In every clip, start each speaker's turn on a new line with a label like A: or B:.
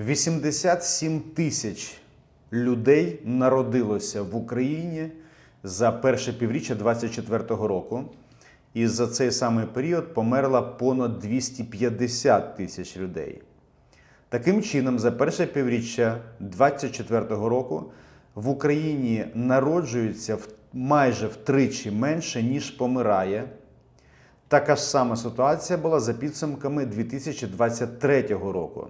A: 87 тисяч людей народилося в Україні за перше півріччя 2024 року. І за цей самий період померла понад 250 тисяч людей. Таким чином, за перше півріччя 2024 року в Україні народжується майже втричі менше, ніж помирає. Така ж сама ситуація була за підсумками 2023 року.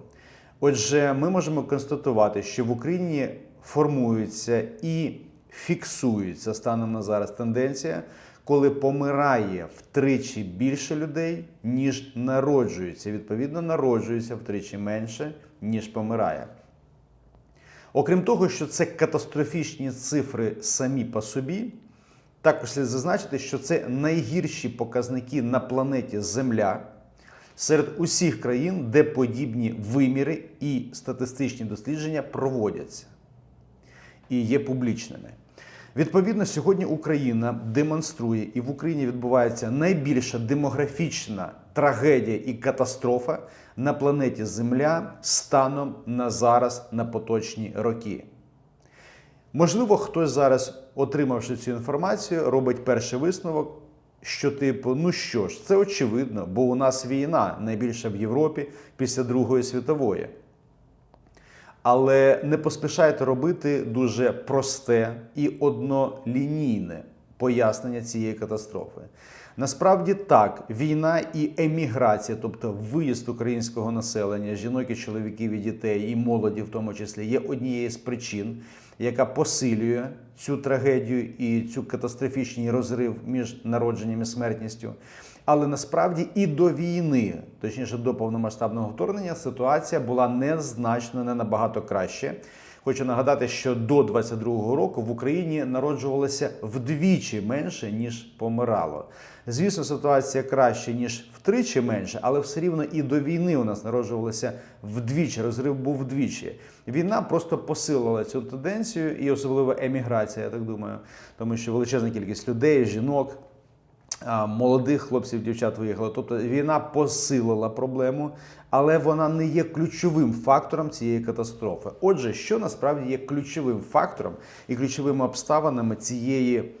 A: Отже, ми можемо констатувати, що в Україні формується і фіксується станом на зараз тенденція, коли помирає втричі більше людей, ніж народжується. Відповідно, народжується втричі менше, ніж помирає. Окрім того, що це катастрофічні цифри самі по собі, також слід зазначити, що це найгірші показники на планеті Земля серед усіх країн, де подібні виміри і статистичні дослідження проводяться і є публічними. Відповідно, сьогодні Україна демонструє, і в Україні відбувається найбільша демографічна трагедія і катастрофа на планеті Земля станом на зараз на поточні роки. Можливо, хтось зараз, отримавши цю інформацію, робить перший висновок, що типу, ну що ж, це очевидно, бо у нас війна найбільша в Європі після Другої світової. Але не поспішайте робити дуже просте і однолінійне пояснення цієї катастрофи. Насправді так, війна і еміграція, тобто виїзд українського населення, жінок і чоловіків і дітей, і молоді, в тому числі, є однією з причин, яка посилює цю трагедію і цю катастрофічний розрив між народженням і смертністю. Але насправді і до війни, точніше до повномасштабного вторгнення, ситуація була незначно не набагато краще. Хочу нагадати, що до 22-го року в Україні народжувалося вдвічі менше, ніж помирало. Звісно, ситуація краще, ніж втричі менше, але все рівно і до війни у нас народжувалося вдвічі. Розрив був вдвічі. Війна просто посилила цю тенденцію, і особливо еміграція, я так думаю, тому що величезна кількість людей, жінок. Молодих хлопців, дівчат виїхало. Тобто війна посилила проблему, але вона не є ключовим фактором цієї катастрофи. Отже, що насправді є ключовим фактором і ключовими обставинами цієї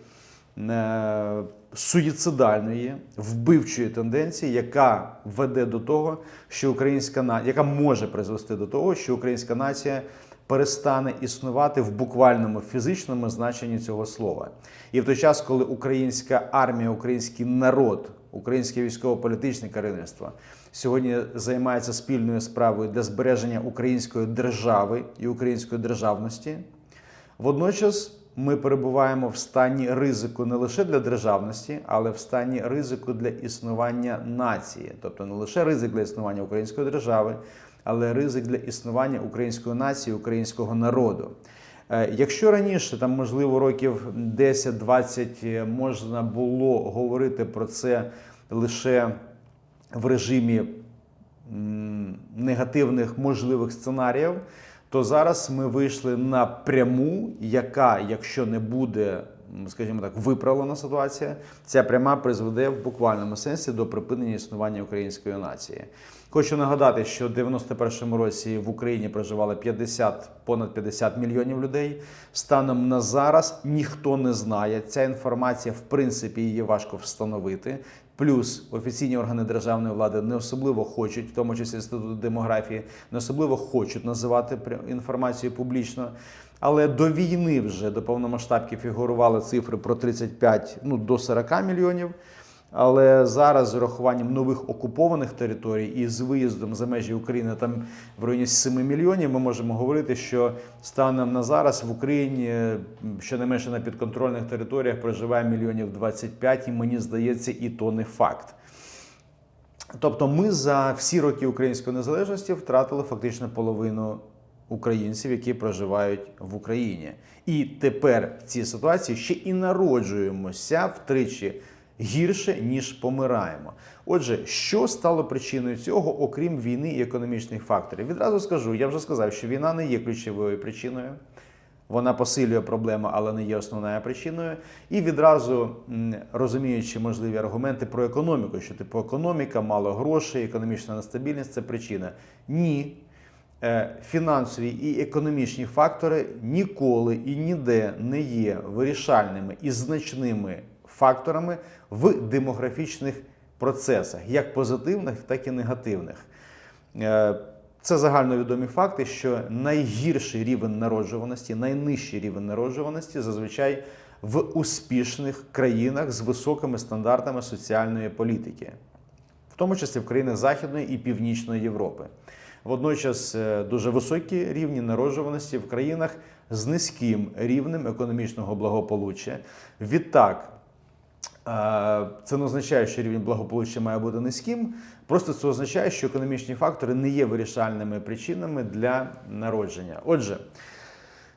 A: е, суїцидальної вбивчої тенденції, яка веде до того, що українська яка може призвести до того, що українська нація перестане існувати в буквальному фізичному значенні цього слова. І в той час, коли українська армія, український народ, українське військово-політичне керівництво сьогодні займається спільною справою для збереження української держави і української державності. Водночас ми перебуваємо в стані ризику не лише для державності, але в стані ризику для існування нації, тобто не лише ризик для існування української держави, але ризик для існування української нації, українського народу. Е, Якщо раніше, там можливо років 10-20 можна було говорити про це лише в режимі негативних можливих сценаріїв, то зараз ми вийшли на пряму, яка, якщо не буде, скажімо так, виправлена ситуація, ця пряма призведе в буквальному сенсі до припинення існування української нації. Хочу нагадати, що в 91-му році в Україні проживали 50, понад 50 мільйонів людей. Станом на зараз ніхто не знає. Ця інформація, в принципі, її важко встановити. Плюс офіційні органи державної влади не особливо хочуть, в тому числі інститут демографії, не особливо хочуть називати інформацію публічно. Але до війни вже до повномасштабки фігурували цифри про 35 ну, до 40 мільйонів. Але зараз з урахуванням нових окупованих територій і з виїздом за межі України там в районі 7 мільйонів, ми можемо говорити, що станом на зараз в Україні м, щонайменше на підконтрольних територіях проживає мільйонів 25, і мені здається, і то не факт. Тобто, ми за всі роки української незалежності втратили фактично половину українців, які проживають в Україні. І тепер в цій ситуації ще і народжуємося втричі гірше, ніж помираємо. Отже, що стало причиною цього, окрім війни і економічних факторів? Відразу скажу, я вже сказав, що війна не є ключовою причиною. Вона посилює проблему, але не є основною причиною. І відразу розуміючи можливі аргументи про економіку, що типу економіка, мало грошей, економічна нестабільність це причина. Ні. Е, фінансові і економічні фактори ніколи і ніде не є вирішальними і значними факторами в демографічних процесах, як позитивних, так і негативних. Е, Це загальновідомі факти, що найгірший рівень народжуваності, найнижчий рівень народжуваності зазвичай в успішних країнах з високими стандартами соціальної політики, в тому числі в країнах Західної і Північної Європи. Водночас е, дуже високі рівні народжуваності в країнах з низьким рівнем економічного благополуччя. Відтак, Е, Це не означає, що рівень благополуччя має бути низьким. Просто це означає, що економічні фактори не є вирішальними причинами для народження. Отже,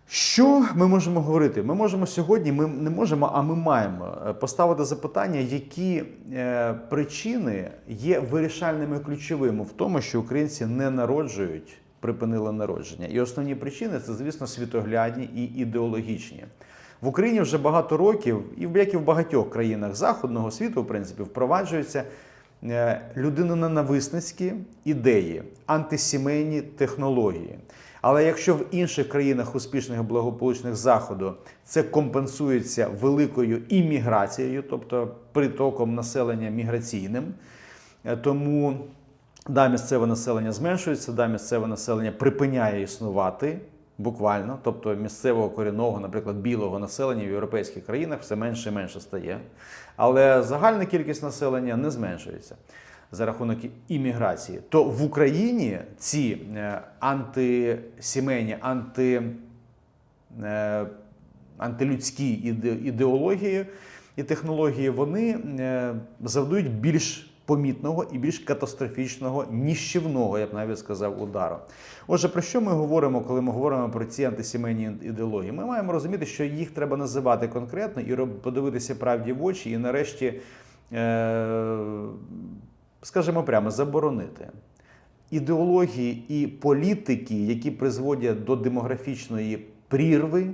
A: що ми можемо говорити? Ми можемо сьогодні, ми не можемо, а ми маємо е, поставити запитання, які е, причини є вирішальними ключовими в тому, що українці не народжують, припинили народження. І основні причини це, звісно, світоглядні і ідеологічні. В Україні вже багато років, і як і в багатьох країнах заходного світу, в принципі, впроваджуються е, людиноненависницькі ідеї, антисімейні технології. Але якщо в інших країнах успішних і благополучних заходу це компенсується великою імміграцією, тобто притоком населення міграційним, е, тому да, місцеве населення зменшується, да, місцеве населення припиняє існувати буквально, тобто місцевого корінного, наприклад, білого населення в європейських країнах все менше і менше стає. Але загальна кількість населення не зменшується за рахунок імміграції. То в Україні ці е, антисімейні, анти, е, антилюдські ідеології і технології вони е, завдають більш помітного і більш катастрофічного, ніщівного, я б навіть сказав, удару. Отже, про що ми говоримо, коли ми говоримо про ці антисімейні ідеології? Ми маємо розуміти, що їх треба називати конкретно і подивитися правді в очі, і нарешті, скажімо прямо, заборонити ідеології і політики, які призводять до демографічної прірви,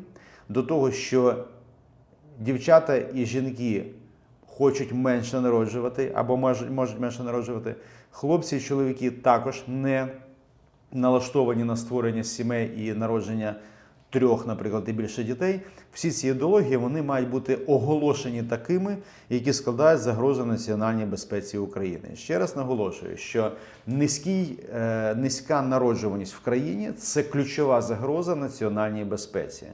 A: до того, що дівчата і жінки хочуть менше народжувати або можуть, менше народжувати. Хлопці і чоловіки також не налаштовані на створення сімей і народження трьох, наприклад, і більше дітей. Всі ці ідеології вони мають бути оголошені такими, які складають загрозу національній безпеці України. Ще раз наголошую, що низький, е, низька народжуваність в країні це ключова загроза національній безпеці.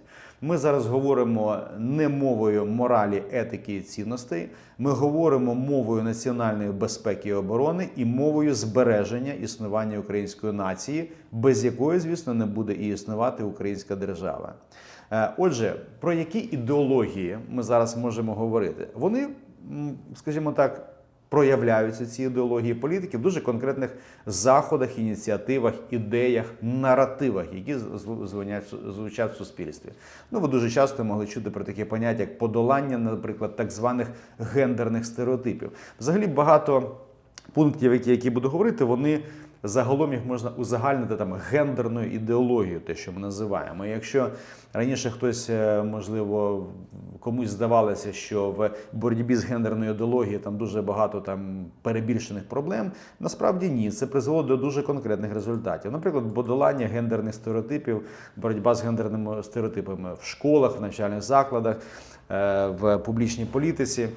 A: Ми зараз говоримо не мовою моралі, етики і цінностей. Ми говоримо мовою національної безпеки і оборони і мовою збереження існування української нації, без якої, звісно, не буде і існувати українська держава. Е, Отже, про які ідеології ми зараз можемо говорити? Вони, скажімо так, проявляються ці ідеології політики в дуже конкретних заходах, ініціативах, ідеях, наративах, які зв- звучать, в суспільстві. Ну, ви дуже часто могли чути про такі поняття, як подолання, наприклад, так званих гендерних стереотипів. Взагалі багато пунктів, які, які буду говорити, вони загалом їх можна узагальнити там гендерною ідеологією, те, що ми називаємо. І якщо раніше хтось, е, можливо, комусь здавалося, що в боротьбі з гендерною ідеологією там дуже багато там перебільшених проблем, насправді ні. Це призвело до дуже конкретних результатів. Наприклад, подолання гендерних стереотипів, боротьба з гендерними стереотипами в школах, в навчальних закладах, е, в публічній політиці.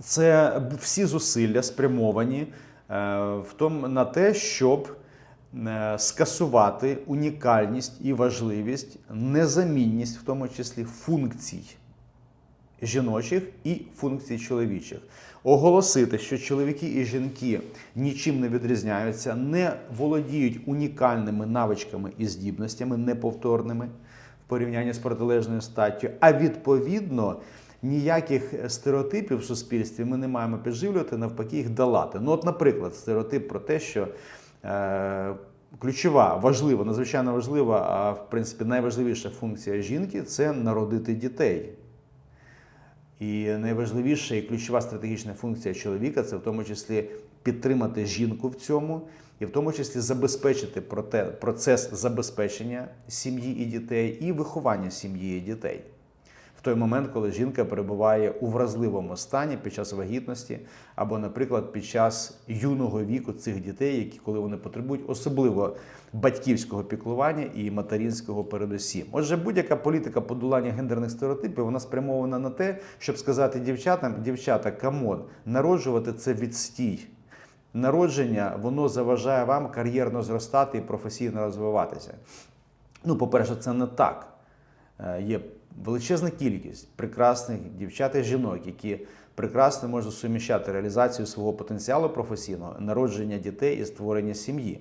A: Це всі зусилля спрямовані в тому на те, щоб е, скасувати унікальність і важливість, незамінність, в тому числі функцій жіночих і функцій чоловічих. Оголосити, що чоловіки і жінки нічим не відрізняються, не володіють унікальними навичками і здібностями, неповторними в порівнянні з протилежною статтю, а відповідно. Ніяких стереотипів в суспільстві ми не маємо підживлювати, навпаки, їх долати. Ну, от, наприклад, стереотип про те, що е, ключова, важлива, надзвичайно важлива, а в принципі найважливіша функція жінки це народити дітей. І найважливіша і ключова стратегічна функція чоловіка це в тому числі підтримати жінку в цьому, і в тому числі забезпечити процес забезпечення сім'ї і дітей і виховання сім'ї і дітей. Той момент, коли жінка перебуває у вразливому стані під час вагітності, або, наприклад, під час юного віку цих дітей, які коли вони потребують особливо батьківського піклування і материнського передусім. Отже, будь-яка політика подолання гендерних стереотипів вона спрямована на те, щоб сказати дівчатам, дівчата, камон, народжувати це відстій. Народження воно заважає вам кар'єрно зростати і професійно розвиватися. Ну, по-перше, це не так. Е, Є величезна кількість прекрасних дівчат і жінок, які прекрасно можуть суміщати реалізацію свого потенціалу професійного, народження дітей і створення сім'ї.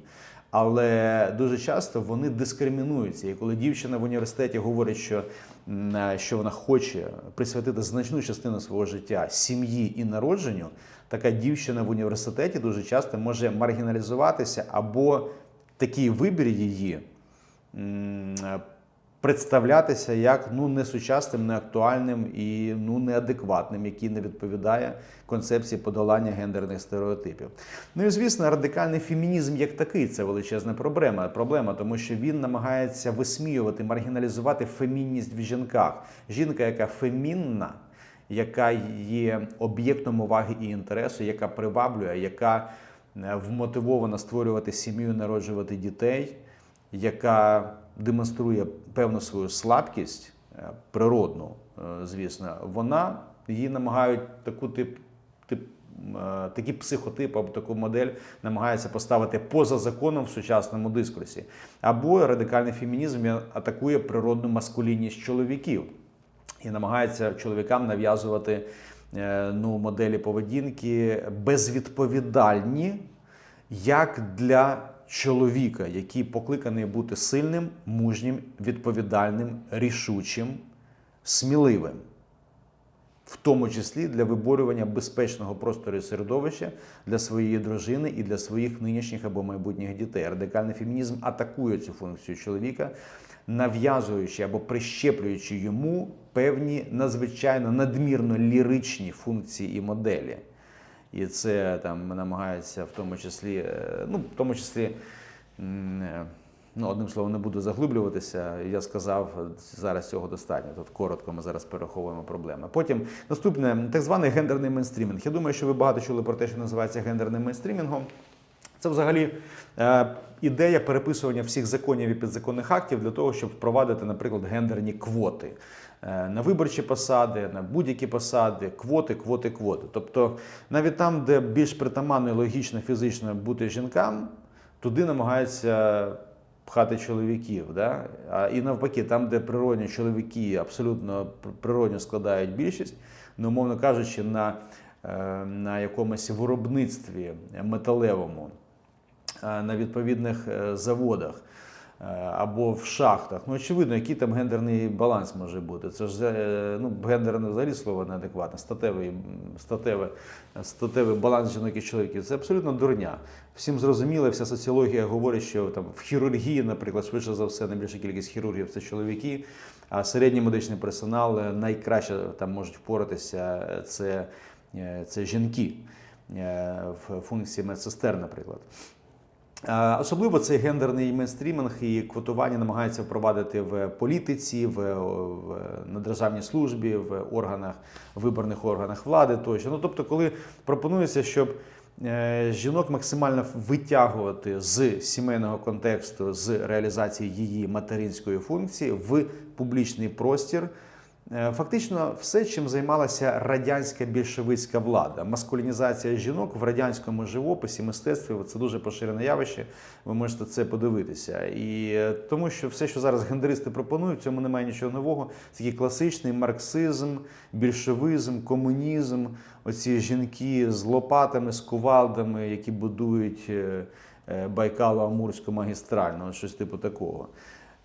A: Але дуже часто вони дискримінуються. І коли дівчина в університеті говорить, що, е, що вона хоче присвятити значну частину свого життя сім'ї і народженню, така дівчина в університеті дуже часто може маргіналізуватися або такий вибір її е, представлятися як ну несучасним, неактуальним і ну неадекватним, який не відповідає концепції подолання гендерних стереотипів. Ну і звісно, радикальний фемінізм як такий це величезна проблема. Проблема, тому що він намагається висміювати, маргіналізувати фемінність в жінках. Жінка, яка фемінна. Яка є об'єктом уваги і інтересу, яка приваблює, яка е, вмотивована створювати сім'ю, народжувати дітей, яка демонструє певну свою слабкість е, природну, е, звісно, вона її намагають таку тип, тип е, такі психотип або таку модель намагається поставити поза законом в сучасному дискурсі. Або радикальний фемінізм атакує природну маскулінність чоловіків і намагається чоловікам нав'язувати ну, моделі поведінки безвідповідальні, як для чоловіка, який покликаний бути сильним, мужнім, відповідальним, рішучим, сміливим. В тому числі для виборювання безпечного простору і середовища для своєї дружини і для своїх нинішніх або майбутніх дітей. Радикальний фемінізм атакує цю функцію чоловіка, нав'язуючи або прищеплюючи йому певні надзвичайно надмірно ліричні функції і моделі. І це там намагається в тому числі, е, ну, в тому числі. е, Ну, одним словом, не буду заглиблюватися. Я сказав, зараз цього достатньо. Тут коротко ми зараз переховуємо проблеми. Потім наступне так званий гендерний мейнстрімінг. Я думаю, що ви багато чули про те, що називається гендерним мейнстрімінгом. Це взагалі е, ідея переписування всіх законів і підзаконних актів для того, щоб впровадити, наприклад, гендерні квоти на виборчі посади, на будь-які посади, квоти, квоти, квоти. Тобто, навіть там, де більш притаманно і логічно фізично бути жінкам, туди намагаються пхати чоловіків. Да? А, і навпаки, там, де природні чоловіки абсолютно пр- природньо складають більшість, ну, умовно кажучи, на, е, на якомусь виробництві металевому, е, на відповідних е, заводах. Е, Або в шахтах. Ну, очевидно, який там гендерний баланс може бути. Це ж е, ну, гендерне взагалі слово неадекватне, статевий, м, статеве, статевий баланс жінок і чоловіків. Це абсолютно дурня. Всім зрозуміло, вся соціологія говорить, що там в хірургії, наприклад, швидше за все, найбільша кількість хірургів це чоловіки, а середній медичний персонал е, найкраще там можуть впоратися це, це жінки в функції медсестер, наприклад. Е, Особливо цей гендерний мейнстрімінг і квотування намагаються впровадити в політиці, в, в на державній службі, в органах виборних органах влади. Тощо. Ну тобто, коли пропонується, щоб е, жінок максимально витягувати з сімейного контексту, з реалізації її материнської функції в публічний простір. Е, Фактично, все, чим займалася радянська більшовицька влада. Маскулінізація жінок в радянському живописі, мистецтві це дуже поширене явище. Ви можете це подивитися. І е, тому, що все, що зараз гендеристи пропонують, в цьому немає нічого нового. Це такий класичний марксизм, більшовизм, комунізм. Оці жінки з лопатами, з кувалдами, які будують е, е, Байкало-Амурську магістраль, ну, щось типу такого.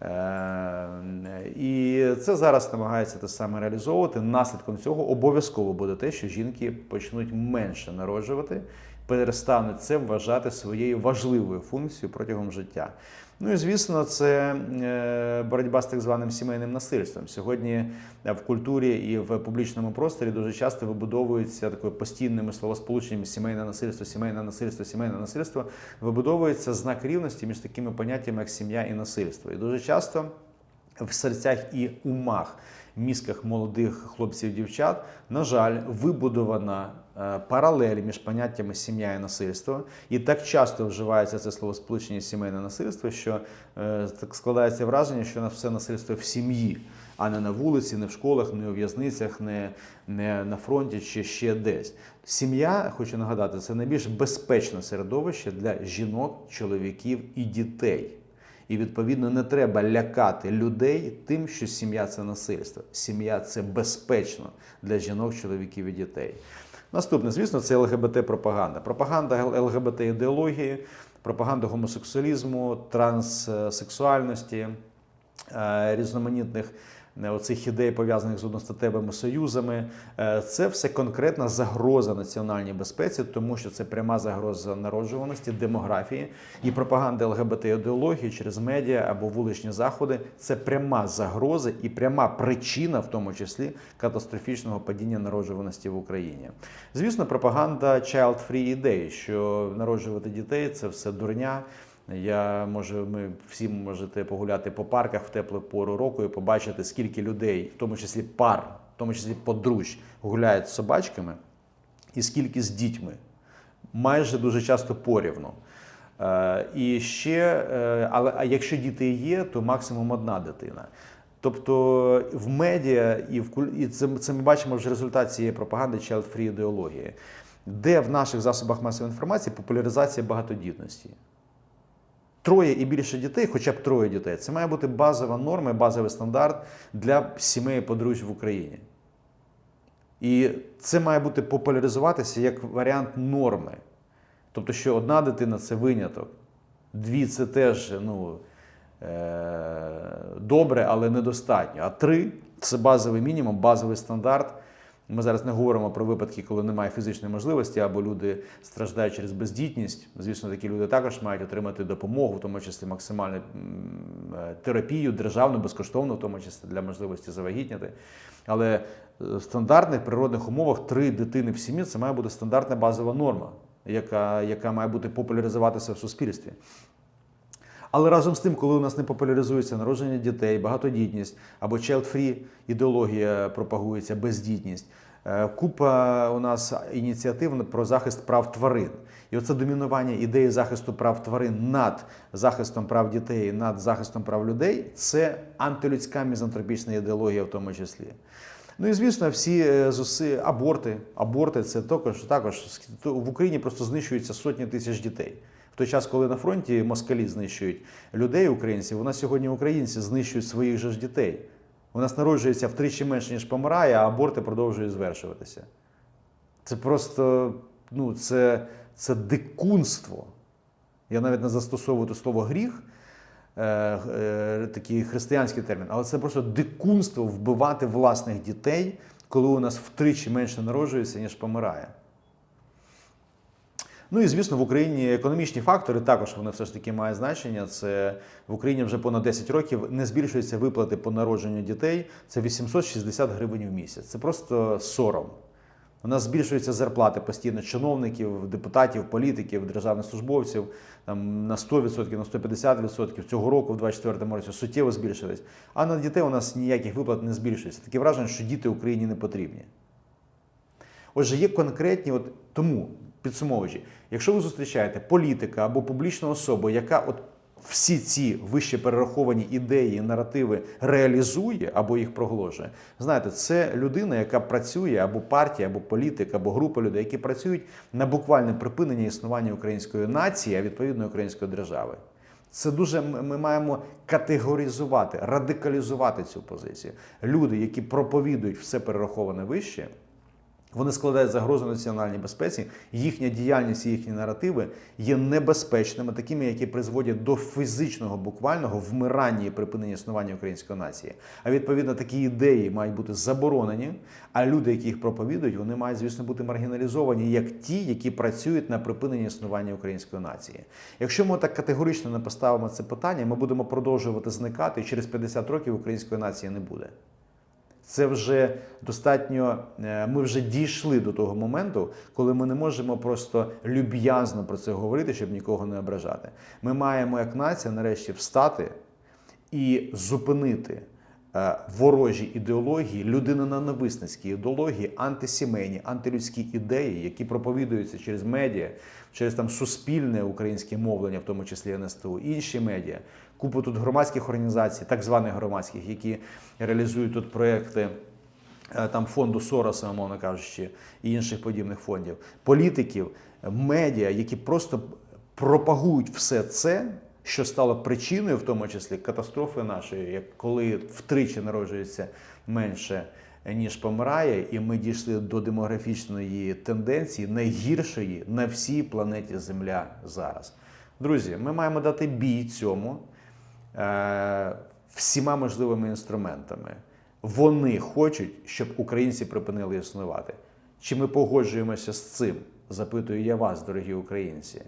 A: Е, І це зараз намагається те саме реалізовувати. Наслідком цього обов'язково буде те, що жінки почнуть менше народжувати, перестануть це вважати своєю важливою функцією протягом життя. Ну і звісно, це е, боротьба з так званим сімейним насильством. Сьогодні в культурі і в публічному просторі дуже часто вибудовується такою постійними словосполученнями сімейне насильство, сімейне насильство, сімейне насильство. Вибудовується знак рівності між такими поняттями, як сім'я і насильство. І дуже часто в серцях і умах, мізках молодих хлопців і дівчат, на жаль, вибудована е, паралель між поняттями сім'я і насильство. І так часто вживається це слово сполучення сімейне насильство, що е, так складається враження, що на все насильство в сім'ї, а не на вулиці, не в школах, не у в'язницях, не, не на фронті чи ще десь. Сім'я, хочу нагадати, це найбільш безпечне середовище для жінок, чоловіків і дітей. І відповідно не треба лякати людей тим, що сім'я це насильство. Сім'я це безпечно для жінок, чоловіків і дітей. Наступне, звісно, це ЛГБТ-пропаганда. Пропаганда ЛГБТ-ідеології, пропаганда гомосексуалізму, транссексуальності, е, різноманітних оцих ідей, пов'язаних з одностатевими союзами. Е, Це все конкретна загроза національній безпеці, тому що це пряма загроза народжуваності, демографії і пропаганда ЛГБТ-ідеології через медіа або вуличні заходи. Це пряма загроза і пряма причина, в тому числі, катастрофічного падіння народжуваності в Україні. Звісно, пропаганда child-free ідей, що народжувати дітей це все дурня. Я може, ми всі можете погуляти по парках в теплу пору року і побачити, скільки людей, в тому числі пар, в тому числі подружжя, гуляють з собачками, і скільки з дітьми. Майже дуже часто порівну. Е, І ще, е, але а якщо діти є, то максимум одна дитина. Тобто в медіа і в і це, це ми бачимо вже результат цієї пропаганди child-free ідеології, де в наших засобах масової інформації популяризація багатодітності. Троє і більше дітей, хоча б троє дітей, це має бути базова норма, базовий стандарт для сімей подружжя в Україні. І це має бути популяризуватися як варіант норми. Тобто, що одна дитина це виняток, дві це теж ну, е- добре, але недостатньо. А три це базовий мінімум, базовий стандарт. Ми зараз не говоримо про випадки, коли немає фізичної можливості, або люди страждають через бездітність. Звісно, такі люди також мають отримати допомогу, в тому числі максимальну е, терапію, державну, безкоштовну, в тому числі для можливості завагітняти. Але е, в стандартних природних умовах три дитини в сім'ї це має бути стандартна базова норма, яка, яка має бути популяризуватися в суспільстві. Але разом з тим, коли у нас не популяризується народження дітей, багатодітність або child-free ідеологія пропагується, бездітність, е, купа у нас ініціатив про захист прав тварин. І оце домінування ідеї захисту прав тварин над захистом прав дітей, над захистом прав людей це антилюдська мізантропічна ідеологія в тому числі. Ну і звісно, всі е, зуси, аборти. Аборти це також також в Україні просто знищуються сотні тисяч дітей. Той час, коли на фронті москалі знищують людей, українців, у нас сьогодні українці знищують своїх же ж дітей. У нас народжується втричі менше, ніж помирає, а аборти продовжують звершуватися. Це просто ну, це, це дикунство. Я навіть не застосовую то слово гріх, е, е, такий християнський термін, але це просто дикунство вбивати власних дітей, коли у нас втричі менше народжується, ніж помирає. Ну і звісно, в Україні економічні фактори також вони все ж таки мають значення. Це в Україні вже понад 10 років не збільшуються виплати по народженню дітей. Це 860 гривень в місяць. Це просто сором. У нас збільшуються зарплати постійно чиновників, депутатів, політиків, державних службовців там, на 100%, на 150%. Цього року, в 2024 році, суттєво збільшились. А на дітей у нас ніяких виплат не збільшується. Таке враження, що діти Україні не потрібні. Отже, є конкретні, от тому підсумовуючи, якщо ви зустрічаєте політика або публічну особу, яка от всі ці вище перераховані ідеї, наративи реалізує або їх проголошує, знаєте, це людина, яка працює або партія, або політик, або група людей, які працюють на буквальне припинення існування української нації, а відповідно української держави. Це дуже ми маємо категоризувати, радикалізувати цю позицію. Люди, які проповідують все перераховане вище. Вони складають загрозу національній безпеці. Їхня діяльність і їхні наративи є небезпечними, такими, які призводять до фізичного, буквального вмирання і припинення існування української нації. А відповідно такі ідеї мають бути заборонені. А люди, які їх проповідують, вони мають, звісно, бути маргіналізовані як ті, які працюють на припинення існування української нації. Якщо ми так категорично не поставимо це питання, ми будемо продовжувати зникати, і через 50 років української нації не буде. Це вже достатньо. е, Ми вже дійшли до того моменту, коли ми не можемо просто люб'язно про це говорити, щоб нікого не ображати. Ми маємо як нація нарешті встати і зупинити е, ворожі ідеології, людиноненависницькі ідеології, антисімейні, антилюдські ідеї, які проповідуються через медіа, через там суспільне українське мовлення, в тому числі НСТУ, інші медіа, купу тут громадських організацій, так званих громадських, які реалізують тут проекти е, там фонду Сороса, умовно кажучи, і інших подібних фондів, політиків, медіа, які просто пропагують все це, що стало причиною, в тому числі катастрофи нашої, як коли втричі народжується менше. Ніж помирає, і ми дійшли до демографічної тенденції найгіршої на всій планеті Земля зараз. Друзі, ми маємо дати бій цьому е, всіма можливими інструментами. Вони хочуть, щоб українці припинили існувати. Чи ми погоджуємося з цим? Запитую я вас, дорогі українці.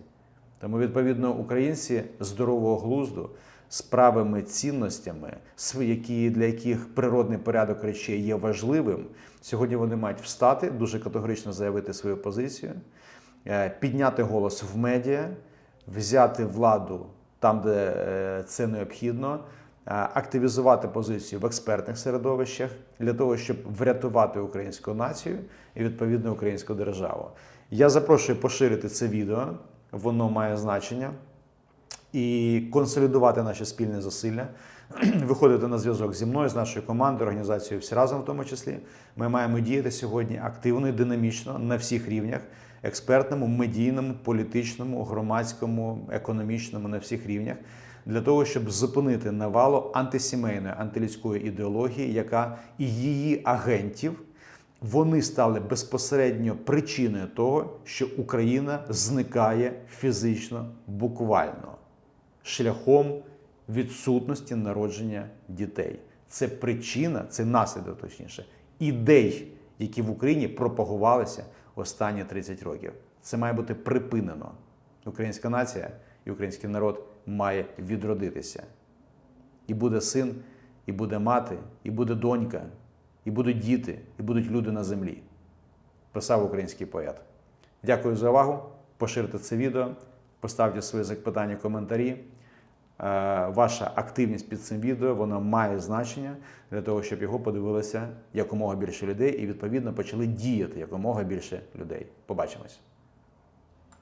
A: Тому, відповідно, українці здорового глузду з правими цінностями, для яких природний порядок речей є важливим, сьогодні вони мають встати, дуже категорично заявити свою позицію, е, підняти голос в медіа, взяти владу там, де е, це необхідно, е, активізувати позицію в експертних середовищах для того, щоб врятувати українську націю і відповідно українську державу. Я запрошую поширити це відео, воно має значення і консолідувати наші спільні зусилля, виходити на зв'язок зі мною, з нашою командою, організацією всі разом, в тому числі. Ми маємо діяти сьогодні активно і динамічно на всіх рівнях: експертному, медійному, політичному, громадському, економічному, на всіх рівнях. Для того щоб зупинити навалу антисімейної, антилюдської ідеології, яка і її агентів вони стали безпосередньо причиною того, що Україна зникає фізично, буквально шляхом відсутності народження дітей. Це причина, це наслідок, точніше, ідей, які в Україні пропагувалися останні 30 років. Це має бути припинено. Українська нація і український народ має відродитися. І буде син, і буде мати, і буде донька, і будуть діти, і будуть люди на землі. Писав український поет. Дякую за увагу. Поширте це відео, поставте свої запитання коментарі. Е, Ваша активність під цим відео вона має значення для того, щоб його подивилося якомога більше людей і відповідно почали діяти якомога більше людей. Побачимось.